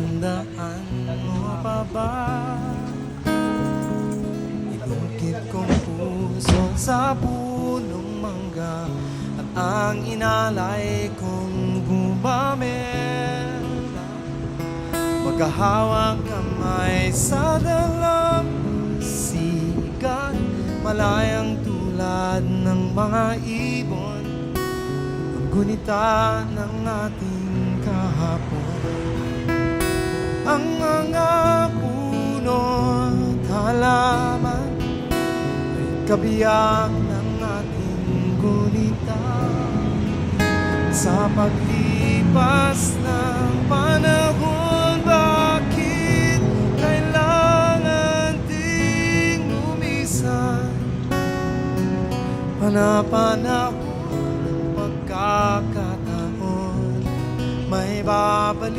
Tatandaan mo pa ba? Ilungkit kong puso sa punong mangga At ang inalay kong gumamit Maghahawak kamay sa dalampasigan Malayang tulad ng mga ibon Ang gunita ng ating ang mga puno halaman ay kabiyak ng ating gunita sa paglipas ng panahon bakit kailangan ding umisan panapanahon pagkakataon may babalik